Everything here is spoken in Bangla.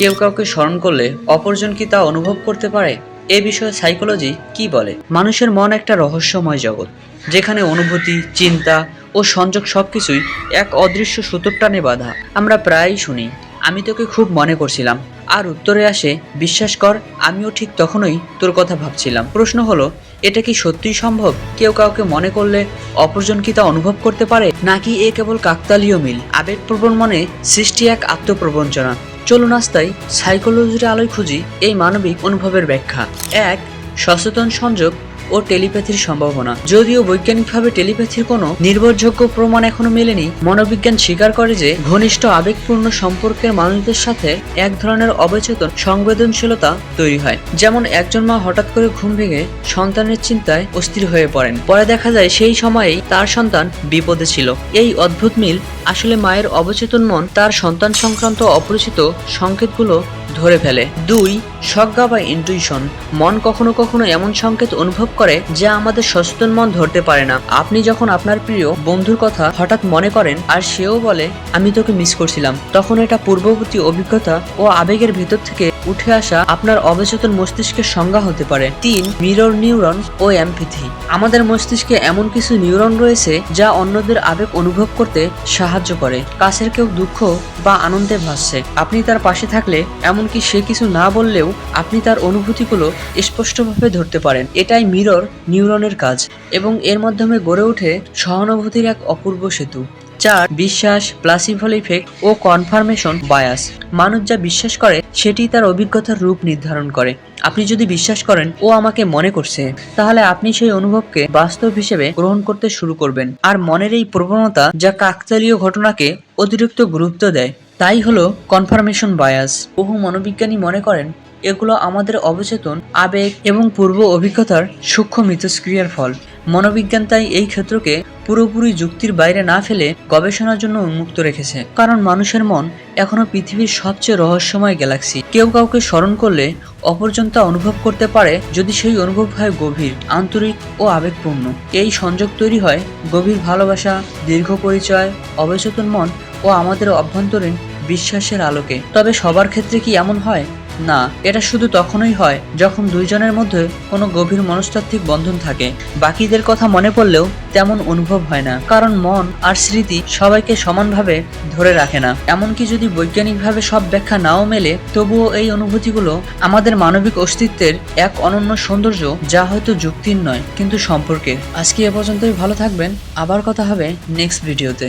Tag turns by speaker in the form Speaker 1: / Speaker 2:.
Speaker 1: কেউ কাউকে স্মরণ করলে অপরজন কি তা অনুভব করতে পারে? এ বিষয়ে সাইকোলজি কি বলে? মানুষের মন একটা রহস্যময় জগৎ, যেখানে অনুভূতি, চিন্তা ও সংযোগ সবকিছুই এক অদৃশ্য সুতোর টানে বাঁধা। আমরা প্রায়ই শুনি, আমি তোকে খুব মনে করছিলাম। আর উত্তরে আসে, বিশ্বাস কর, আমিও ঠিক তখনই তোর কথা ভাবছিলাম। প্রশ্ন হলো, এটা কি সত্যিই সম্ভব? কেউ কাউকে মনে করলে অপরজন কি তা অনুভব করতে পারে? নাকি এ কেবল কাকতালীয় মিল? আবেগপ্রবণ মনে সৃষ্টি এক আত্মপ্রবঞ্চনা। চলুন আস্তায় সাইকোলজির আলোয় খুঁজি এই মানবিক অনুভবের ব্যাখ্যা। এক সচেতন সংযোগ ও টেলিপ্যাথির সম্ভাবনা। যদিও বৈজ্ঞানিকভাবে টেলিপ্যাথির কোনো নির্ভরযোগ্য প্রমাণ এখনও মেলেনি, মনোবিজ্ঞান স্বীকার করে যে ঘনিষ্ঠ আবেগপূর্ণ সম্পর্কের মানুষদের সাথে এক ধরনের অবচেতন সংবেদনশীলতা তৈরি হয়। যেমন একজন মা হঠাৎ করে ঘুম ভেঙে সন্তানের চিন্তায় অস্থির হয়ে পড়েন। পরে দেখা যায় সেই সময়েই তার সন্তান বিপদে ছিল। এই অদ্ভুত মিল আসলে মায়ের অবচেতন মন, তার সন্তান সংক্রান্ত অপরিচিত সংকেতগুলো ধরে ফেলে। দুই, সজ্ঞা বা ইন্টুইশন মন কখনো কখনো এমন সংকেত অনুভব করে যা আমাদের সচেতন মন ধরতে পারে না। আপনি যখন আপনার প্রিয় বন্ধুর কথা হঠাৎ মনে করেন আর সেও বলে, আমি তোকে মিস করছিলাম, তখন এটা পূর্ববর্তী অভিজ্ঞতা ও আবেগের ভিতর থেকে উঠে আসা আপনার অবচেতন মস্তিষ্কের সংজ্ঞা হতে পারে। তিন, মিরর নিউরন ও এমপিথি। আমাদের মস্তিষ্কে এমন কিছু নিউরন রয়েছে যা অন্যদের আবেগ অনুভব করতে সাহায্য করে। কাছের কেউ দুঃখ বা আনন্দে ভাসছে। আপনি তার পাশে থাকলে এমনকি সে কিছু না বললেও আপনি তার অনুভূতিগুলো স্পষ্টভাবে ধরতে পারেন। এটাই মিরর নিউরনের কাজ এবং এর মাধ্যমে গড়ে ওঠে সহানুভূতির এক অপূর্ব সেতু। চার বিশ্বাস প্লাসিভল ইফেক্ট ও কনফার্মেশন বায়াস মানুষ যা বিশ্বাস করে, সেটি তার অভিজ্ঞতার রূপ নির্ধারণ করে। আপনি যদি বিশ্বাস করেন, ও আমাকে মনে করছে তাহলে আপনি সেই অনুভবকে বাস্তব হিসেবে গ্রহণ করতে শুরু করবেন। আর মনের এই প্রবণতা যা কাকতালীয় ঘটনাকে অতিরিক্ত গুরুত্ব দেয়, তাই হলো কনফার্মেশন বায়াস বহু মনোবিজ্ঞানী মনে করেন, এগুলো আমাদের অবচেতন, আবেগ এবং পূর্ব অভিজ্ঞতার সূক্ষ্ম মিথস্ক্রিয়ার ফল। মনোবিজ্ঞান তাই এই ক্ষেত্রকে পুরোপুরি যুক্তির বাইরে না ফেলে গবেষণার জন্য উন্মুক্ত রেখেছে। কারণ মানুষের মন এখনও পৃথিবীর সবচেয়ে রহস্যময় গ্যালাক্সি। কেউ কাউকে স্মরণ করলে অপরজন তা অনুভব করতে পারে যদি সেই অনুভব হয় গভীর, আন্তরিক ও আবেগপূর্ণ। এই সংযোগ তৈরি হয় গভীর ভালোবাসা, দীর্ঘ পরিচয়, অবচেতন মন ও আমাদের অভ্যন্তরীণ বিশ্বাসের আলোকে। তবে সবার ক্ষেত্রে কি এমন হয়? না, এটা শুধু তখনই হয় যখন দুইজনের মধ্যে কোনো গভীর মনস্তাত্ত্বিক বন্ধন থাকে। বাকিদের কথা মনে পড়লেও তেমন অনুভব হয় না, কারণ মন আর স্মৃতি সবাইকে সমানভাবে ধরে রাখে না। এমনকি যদি বৈজ্ঞানিকভাবে সব ব্যাখ্যা নাও মেলে, তবুও এই অনুভূতিগুলো আমাদের মানবিক অস্তিত্বের এক অনন্য সৌন্দর্য যা হয়তো যুক্তির নয়, কিন্তু সম্পর্কে আজকে এ পর্যন্তই, ভালো থাকবেন। আবার কথা হবে নেক্সট ভিডিওতে